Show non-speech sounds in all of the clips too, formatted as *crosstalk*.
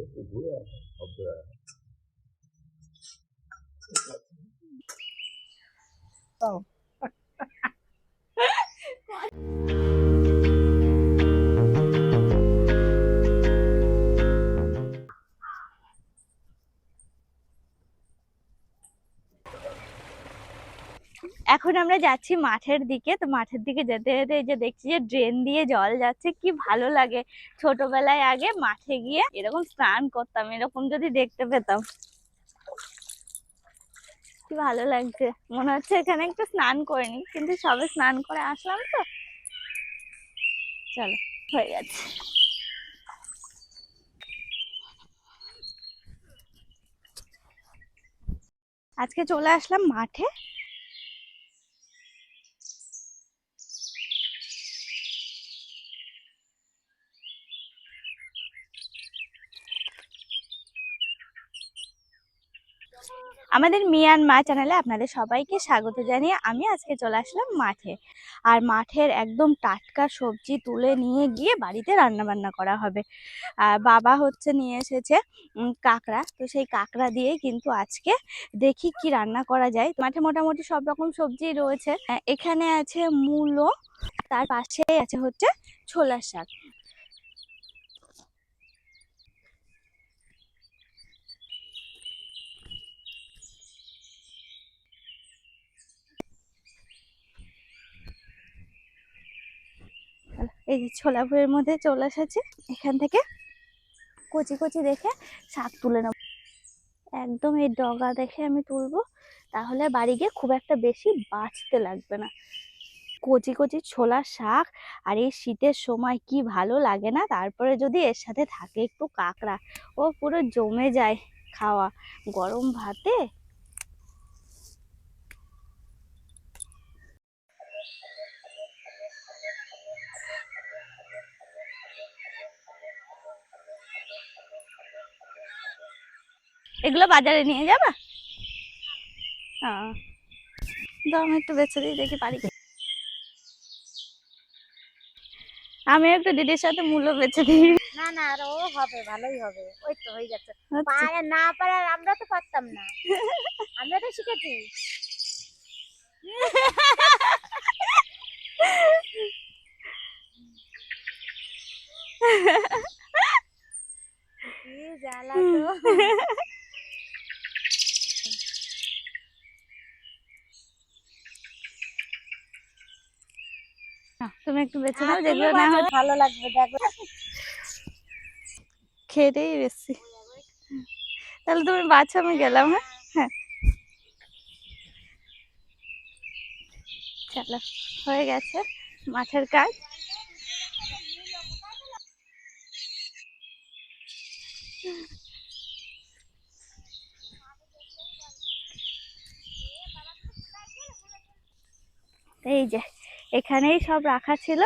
也不不要，不。到。এখন আমরা যাচ্ছি মাঠের দিকে। তো মাঠের দিকে যেতে যেতে যে দেখছি যে ড্রেন দিয়ে জল যাচ্ছে, কি ভালো লাগে। ছোটবেলায় আগে মাঠে গিয়ে এরকম স্নান করতাম, এরকম যদি দেখতে পেতাম। কি ভালো লাগছে। মনে হচ্ছে এখানে একটু স্নান করে নি কিন্তু সবে স্নান করে আসলাম তো। চলো, হয়ে গেছে। আজকে চলে আসলাম মাঠে। আমাদের মিয়ান মা চ্যানেলে আপনাদের সবাইকে স্বাগত জানিয়ে আমি আজকে চলে আসলাম মাঠে। আর মাঠের একদম টাটকা সবজি তুলে নিয়ে গিয়ে বাড়িতে রান্না বান্না করা হবে। আর বাবা হচ্ছে নিয়ে এসেছে কাঁকড়া। তো সেই কাঁকড়া দিয়েই কিন্তু আজকে দেখি কি রান্না করা যায়। মাঠে মোটামুটি সব রকম সবজি রয়েছে। এখানে আছে মূলো, তার পাশেই আছে হচ্ছে ছোলার শাক। এই যে ছোলাপুরের মধ্যে চলে এসেছি। এখান থেকে কচি কচি দেখে শাক তুলে নেব। একদম এই ডগা দেখে আমি তুলবো, তাহলে বাড়ি গিয়ে খুব একটা বেশি বাঁচতে লাগবে না। কচি কচি ছোলা শাক আর এই শীতের সময় কি ভালো লাগে না, তারপরে যদি এর সাথে থাকে একটু কাঁকড়া, ও পুরো জমে যায় খাওয়া। গরম ভাতে এগুলো বাজারে নিয়ে যাবা? আমি একটু বেছে দিই দেখি পারি আমি একটু দিদির সাথে মূল্য বেছে দিই। না না আর ও হবে ভালোই হবে। ওই তো হয়ে যাচ্ছে আচ্ছা। পারে না পারে আর আমরা তো পারতাম না। আমরা তো শিখেছি। *laughs* জ্বালা তো। *laughs* তুমি একটু বেছে নাও যেগুলো না হয় ভালো লাগবে দেখো। খেতেই বেশি তাহলে তুমি বাছো আমি গেলাম হ্যাঁ? হ্যাঁ। চলো হয়ে গেছে মাছের কাজ। এই যে এখানেই সব রাখা ছিল।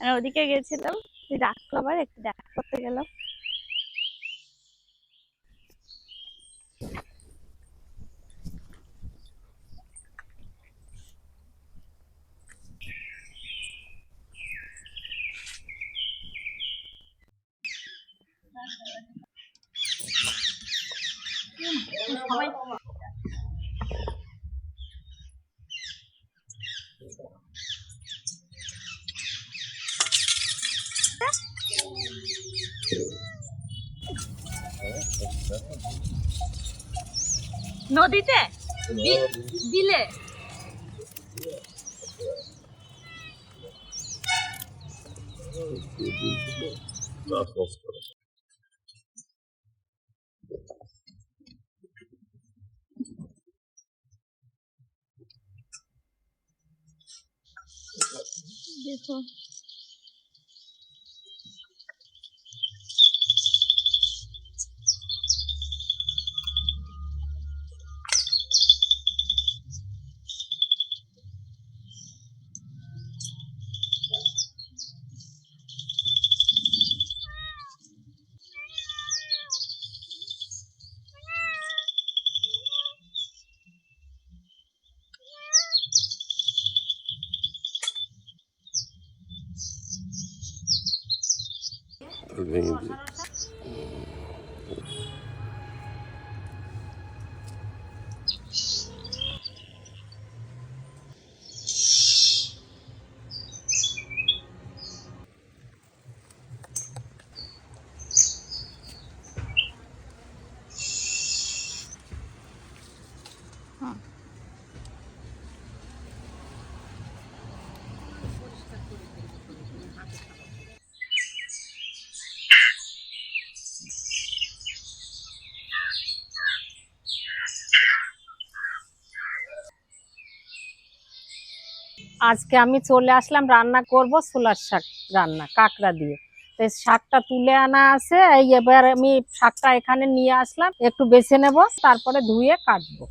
আর ওদিকে গেছিলাম রাখল আবার একটু দেখা করতে গেলাম। নদীতে বিলে. দেখো ভেঙে আজকে আমি চলে আসলাম, রান্না করব ছোলার শাক রান্না, কাঁকড়া দিয়ে। তো শাকটা তুলে আনা আছে, এই এবার আমি শাকটা এখানে নিয়ে আসলাম, একটু বেছে নেব, তারপরে ধুয়ে কাটবো।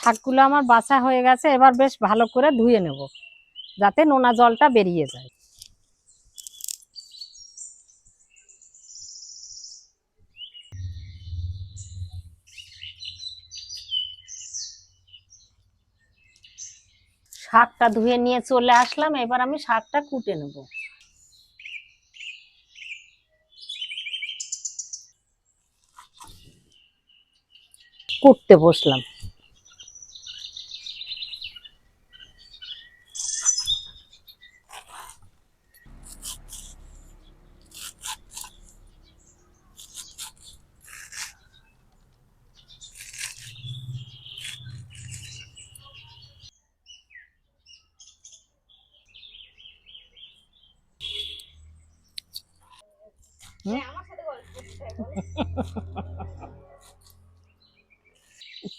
শাকগুলো আমার বাছা হয়ে গেছে, এবার বেশ ভালো করে ধুয়ে নেব, যাতে নোনা জলটা বেরিয়ে যায়। শাকটা ধুয়ে নিয়ে চলে আসলাম, এবার আমি শাকটা কুটে নেব। কুটতে বসলাম।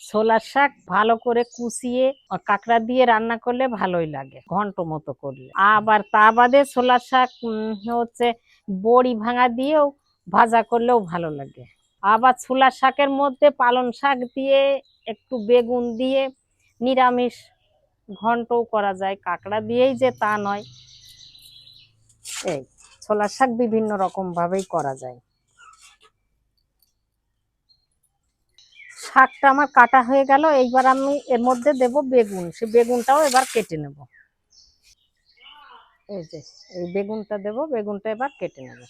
ছোলার শাক ভালো করে কুচিয়ে কাঁকড়া দিয়ে রান্না করলে ভালোই লাগে, ঘন্ট মতো করলে। আবার তা বাদে ছোলার শাক হচ্ছে বড়ি ভাঙা দিয়েও ভাজা করলেও ভালো লাগে। আবার ছোলার শাকের মধ্যে পালং শাক দিয়ে একটু বেগুন দিয়ে নিরামিষ ঘন্টও করা যায়, কাঁকড়া দিয়েই যে তা নয়, এই ছোলার শাক বিভিন্ন রকম ভাবেই করা যায়। শাকটা আমার কাটা হয়ে গেল, এইবার আমি এর মধ্যে দেব বেগুন। সে বেগুনটাও এবার কেটে নেব। এই যে, এই বেগুনটা দেব, বেগুনটা এবার কেটে নেব।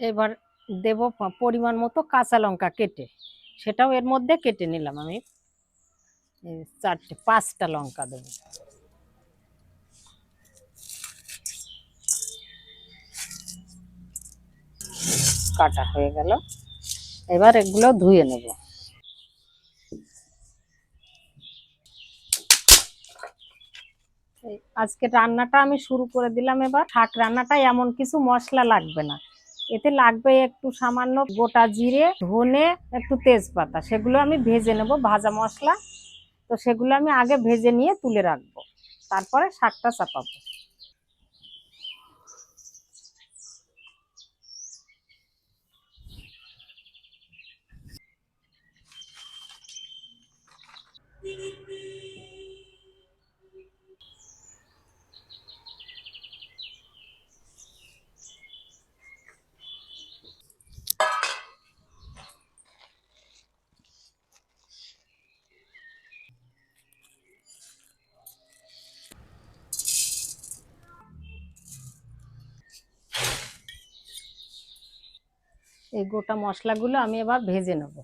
এবার দেব পরিমাণ মতো কাঁচা লঙ্কা কেটে, সেটাও এর মধ্যে কেটে নিলাম আমি। চারটে, পাঁচটা লঙ্কা দেব। কাটা হয়ে গেল। এবার এগুলো ধুয়ে নেব। আজকে রান্নাটা আমি শুরু করে দিলাম এবার। শাক রান্নাটা এমন কিছু মশলা লাগবে না। এতে লাগবে একটু সামান্য গোটা জিরে, ধনে, একটু তেজপাতা, সেগুলো আমি ভেজে নেব, ভাজা মশলা। তো সেগুলো আমি আগে ভেজে নিয়ে তুলে রাখব। তারপরে শাকটা চাপাবো। এই গোটা মশলাগুলো আমি এবার ভেজে নেব।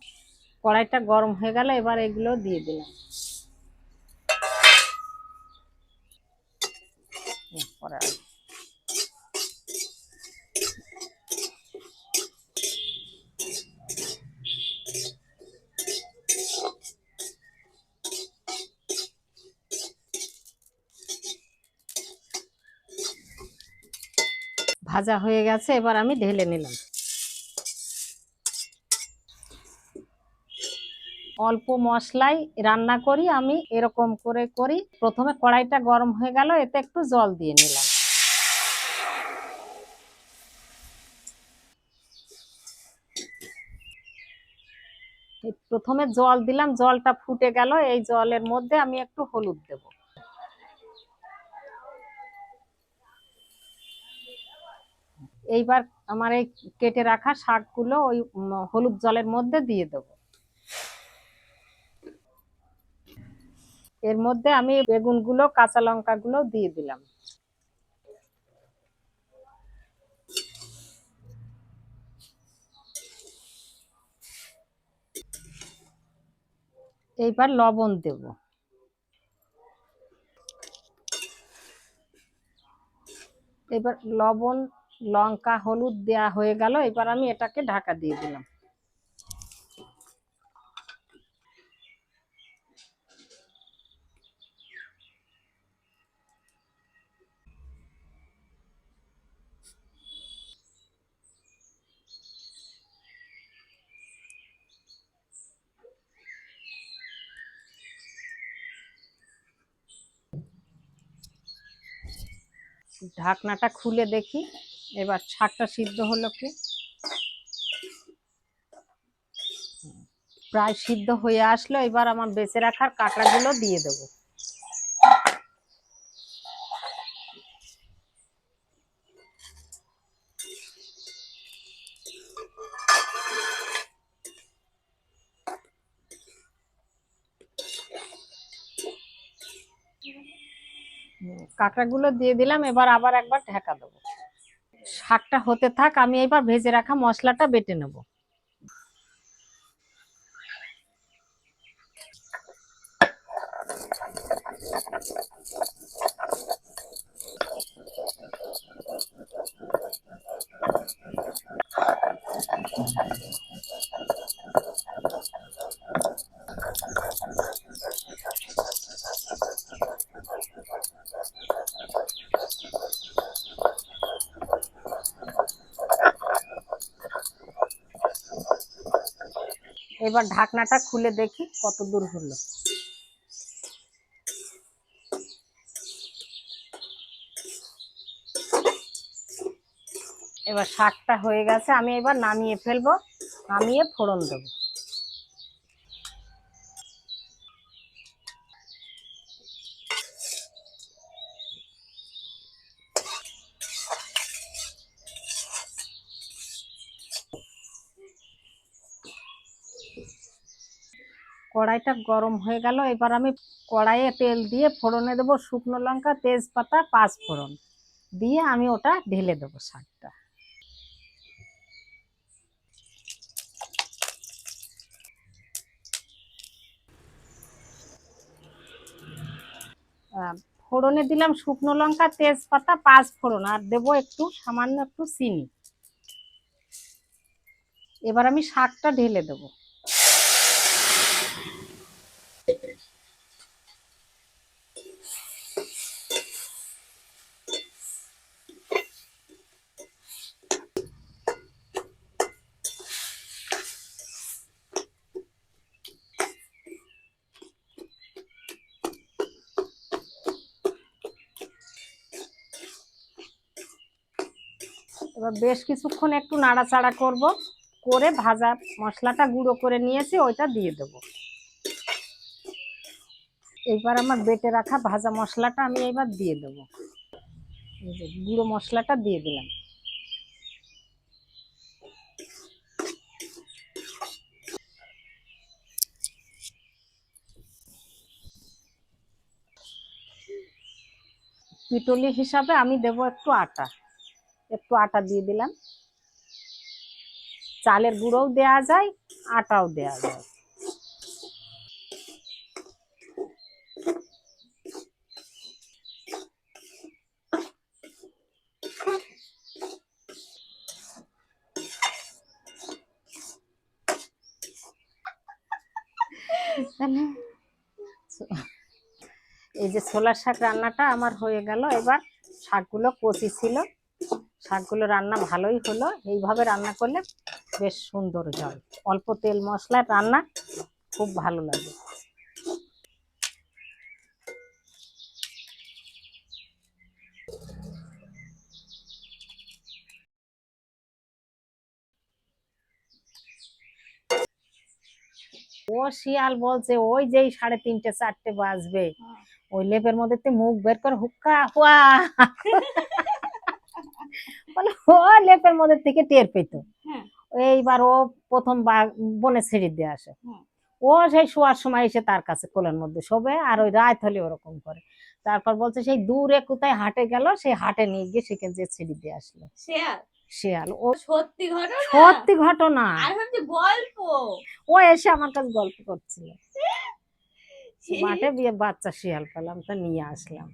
কড়াইটা গরম হয়ে গেল এবার এগুলো দিয়ে দিলাম। ভাজা হয়ে গেছে, এবার আমি ঢেলে নিলাম। অল্প মশলাই রান্না করি, আমি এরকম করে করি। প্রথমে কড়াইটা গরম হয়ে গেল, এতে একটু জল দিয়ে নিলাম। প্রথমে জল দিলাম, জলটা ফুটে গেল, এই জলের মধ্যে আমি একটু হলুদ দেব। এইবার আমার এই কেটে রাখা শাকগুলো ওই হলুদ জলের মধ্যে দিয়ে দেবো। এর মধ্যে আমি বেগুনগুলো, কাঁচা লঙ্কাগুলো দিয়ে দিলাম। এইবার লবণ দেব। এবার লবণ, লঙ্কা, হলুদ দেয়া হয়ে গেল। এবার আমি এটাকে ঢাকা দিয়ে দিলাম। ঢাকনাটা খুলে দেখি। এবার শাকটা সিদ্ধ হলো কি? প্রায় সিদ্ধ হয়ে আসলো। এবার আমার বেঁচে রাখার কাঁকড়াগুলো দিয়ে দেবো। কাঁকড়াগুলো দিয়ে দিলাম, এবার আবার একবার ঢাকা দেবো। শাকটা হতে থাক, আমি এবার ভেজে রাখা মশলাটা বেটে নেব। এবার ঢাকনাটা খুলে দেখি কত দূর হলো। এবার শাকটা হয়ে গেছে, আমি এবার নামিয়ে ফেলব, নামিয়ে ফোড়ন দেবো। কড়াইটা গরম হয়ে গেল, এবার আমি কড়াইয়ে তেল দিয়ে ফোড়নে দেবো শুকনো লঙ্কা, তেজপাতা, পাঁচ ফোড়ন। দিয়ে আমি ওটা ঢেলে দেবো শাকটা। ফোড়নে দিলাম শুকনো লঙ্কা, তেজপাতা, পাঁচ ফোড়ন, আর দেবো একটু সামান্য একটু চিনি। এবার আমি শাকটা ঢেলে দেবো। এবার বেশ কিছুক্ষণ একটু নাড়াচাড়া করব। করে ভাজা মশলাটা গুঁড়ো করে নিয়েছি, ওইটা দিয়ে দেব। এইবার আমার বেটে রাখা ভাজা মশলাটা আমি এইবার দিয়ে দেবো। গুঁড়ো মশলাটা দিয়ে দিলাম। পিটলি হিসাবে আমি দেব একটু আটা। একটু আটা দিয়ে দিলাম। চালের গুঁড়োও দেয়া যায় আটাও দেয়া যায়। তাহলে এই যে ছোলার শাক রান্নাটা আমার হয়ে গেল। এবার শাকগুলো কচি ছিল। শাকগুলো রান্না ভালোই হলো। এইভাবে রান্না করলে বেশ সুন্দর জল। অল্প তেল মশলার রান্না খুব ভালো লাগে। ও শিয়াল বলছে ওই যেই সাড়ে তিনটে চারটে বাজবে। ওই লেপের মধ্যে তে মুখ বের করে হুক্কা হুয়া। বলে ও লেপের মধ্যে থেকে টের পেত। হ্যাঁ। এইবার ও প্রথম বনে ছেড়ে দিয়ে আসে। ও সেই শোয়ার সময় এসে তার কাছে কোলের মধ্যে শোবে আর ওই রাত হলে ওরকম করে। তারপর বলছে সেই দূরে কোথায় হাটে গেল সেই হাটে নিয়ে গিয়ে সেখানে যে ছেড়ে দিয়ে আসলো। শেয়াল? ও সত্যি ঘটনা? সত্যি ঘটনা। আর ভাবছি গল্প? ও এসে আমার কাছে গল্প করছিল। মাঠে বিয়ে বাচ্চা শিয়াল পেলাম তো নিয়ে আসলাম।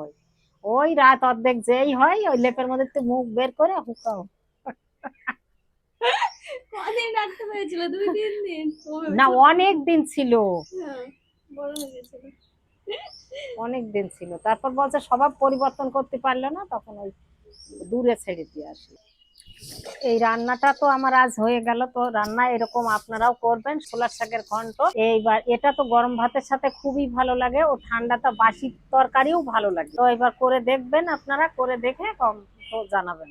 ওই ওই রাত অর্ধেক যেই হয় ওই লেপের মধ্যে তুই মুখ বের করে হুকাও। কদিন রাখতে পেরেছিল দুই তিন দিন? না অনেক দিন ছিল। হ্যাঁ, অনেক দিন ছিল। তারপর বলছে স্বভাব পরিবর্তন করতে পারল না তখন ওই দূরে ছেড়ে দিয়ে আসলো। এই রান্নাটা তো আমার আজ হয়ে গেল। তো রান্না এরকম আপনারাও করবেন, ছোলার শাকের ঘন্ট। এইবার এটা তো গরম ভাতের সাথে খুবই ভালো লাগে, ও ঠান্ডাটা বাসি তরকারিও ভালো লাগে। তো এবার করে দেখবেন আপনারা, করে দেখে কম তো জানাবেন।